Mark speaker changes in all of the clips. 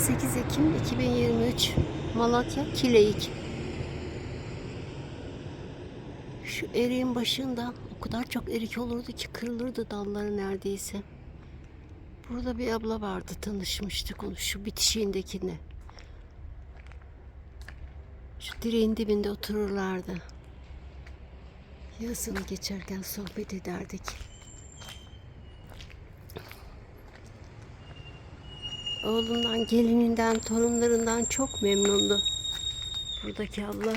Speaker 1: 28 Ekim 2023 Malatya Kileyik. Şu eriğin başında o kadar çok erik olurdu ki kırılırdı dalları neredeyse. Burada bir abla vardı tanışmıştık onu şu bitişiğindekine. Şu direğin dibinde otururlardı. Yazını geçerken sohbet ederdik. Oğlundan, gelininden, torunlarından çok memnundu. Buradaki abla.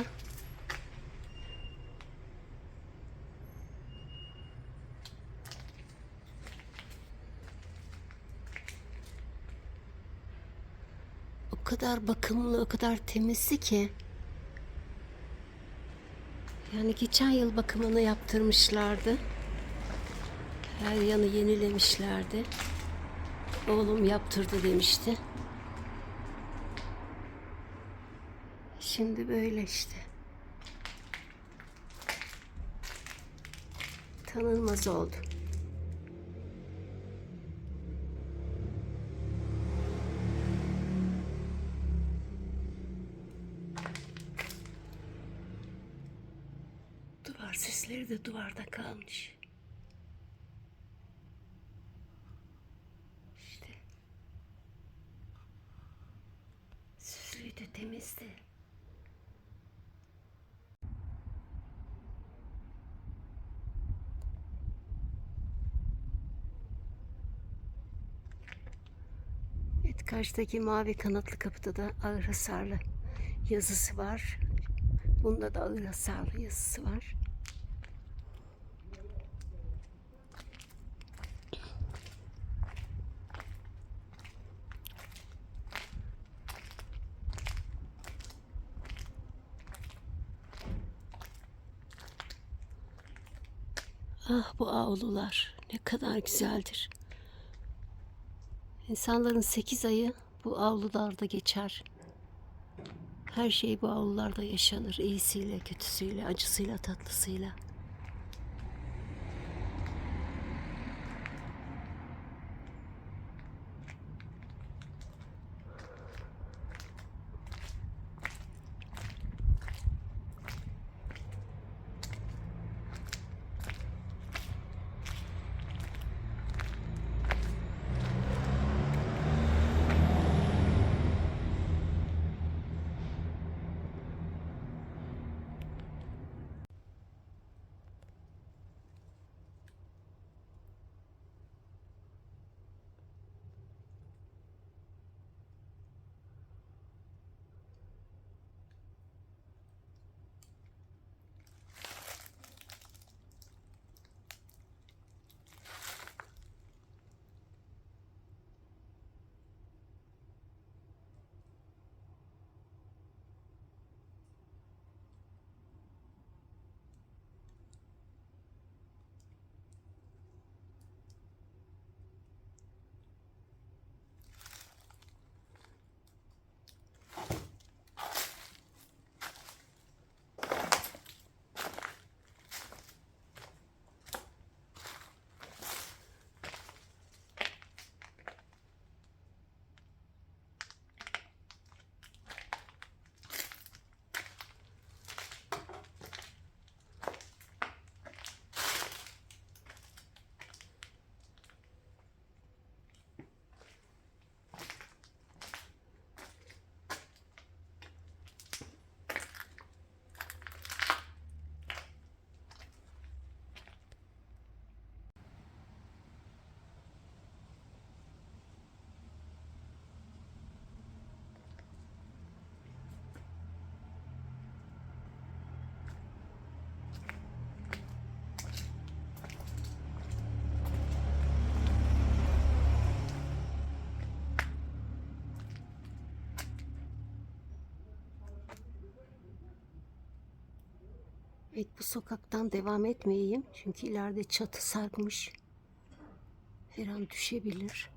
Speaker 1: O kadar bakımlı, o kadar temizdi ki. Yani geçen yıl bakımını yaptırmışlardı. Her yanı yenilemişlerdi. Oğlum yaptırdı demişti. Şimdi böyle işte. Tanınmaz oldu. Duvar sesleri de duvarda kalmış. İşte. Süslüydü, temizdi. Evet, karşıdaki mavi kanatlı kapıda da ağır hasarlı yazısı var. Bunda da ağır hasarlı yazısı var. Ah bu avlular ne kadar güzeldir. İnsanların sekiz ayı bu avlularda geçer. Her şey bu avlularda yaşanır. İyisiyle, kötüsüyle, acısıyla, tatlısıyla. Evet bu sokaktan devam etmeyeyim. Çünkü ileride çatı sarkmış. Her an düşebilir.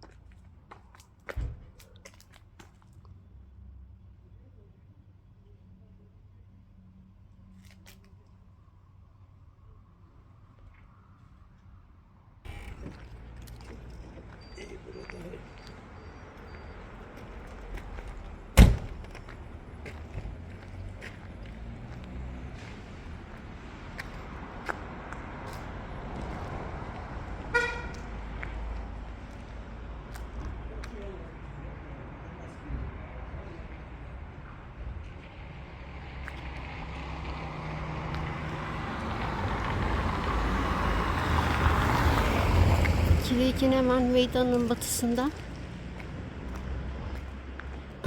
Speaker 1: Kilik'in hemen meydanın batısında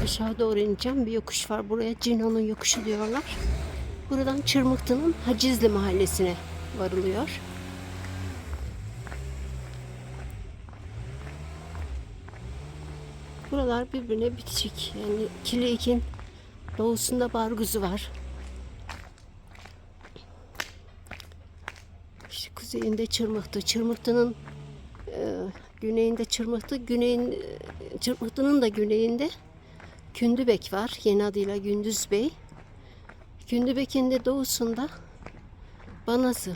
Speaker 1: aşağı doğru ineceğim. Bir yokuş var. Buraya Cino'nun yokuşu diyorlar. Buradan Çırmıktı'nın Hacizli mahallesine varılıyor. Buralar birbirine bitişik. Yani Kilik'in doğusunda Barguz'u var. İşte kuzeyinde Çırmıktı. Çırmıktı'nın güneyinde Çırmıktı. Güneyin, Çırmıktı'nın da güneyinde Kündübek var. Yeni adıyla Gündüz Bey. Kündübek'in de doğusunda Banazı.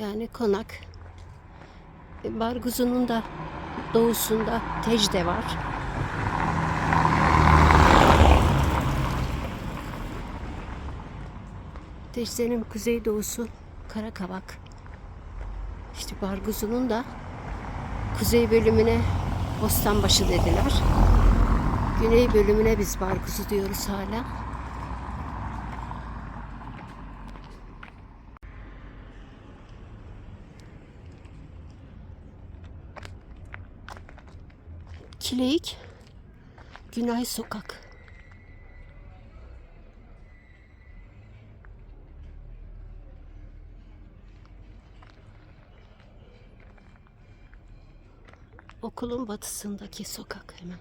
Speaker 1: Yani konak. E, Barguz'un da doğusunda Tecde var. Tecde'nin kuzeydoğusu Karakavak. İşte Barguzun'un da kuzey bölümüne Bostanbaşı dediler. Güney bölümüne biz Barguzu diyoruz hala. Çilek Günay Sokak. Okulun batısındaki sokak hemen.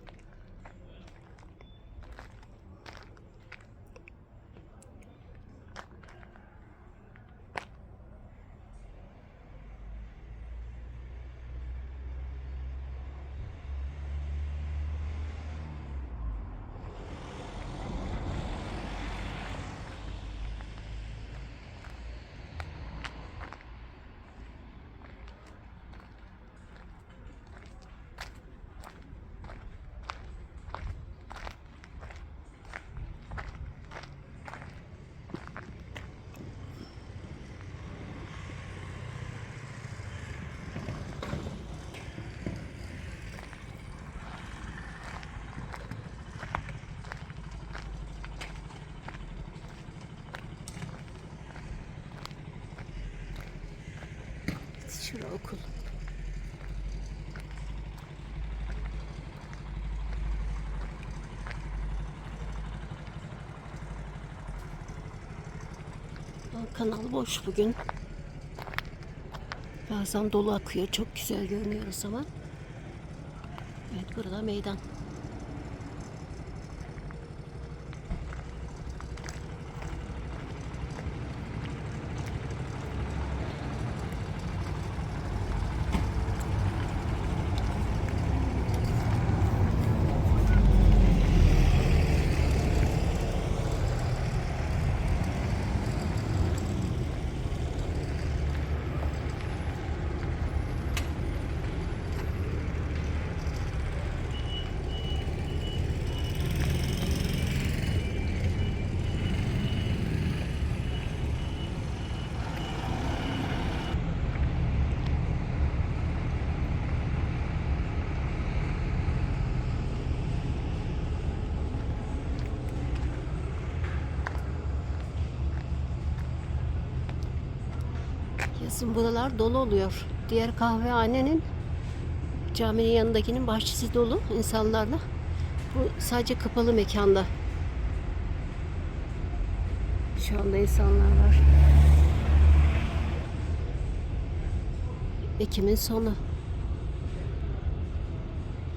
Speaker 1: Şura okul. Kanal boş bugün. Bazen dolu akıyor. Çok güzel görünüyor o zaman. Evet burada meydan. Yazın buralar dolu oluyor. Diğer kahvehanenin caminin yanındakinin bahçesi dolu insanlarla. Bu sadece kapalı mekanda. Şu anda insanlar var. Ekim'in sonu.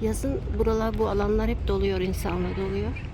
Speaker 1: Yazın buralar bu alanlar hep doluyor insanla doluyor.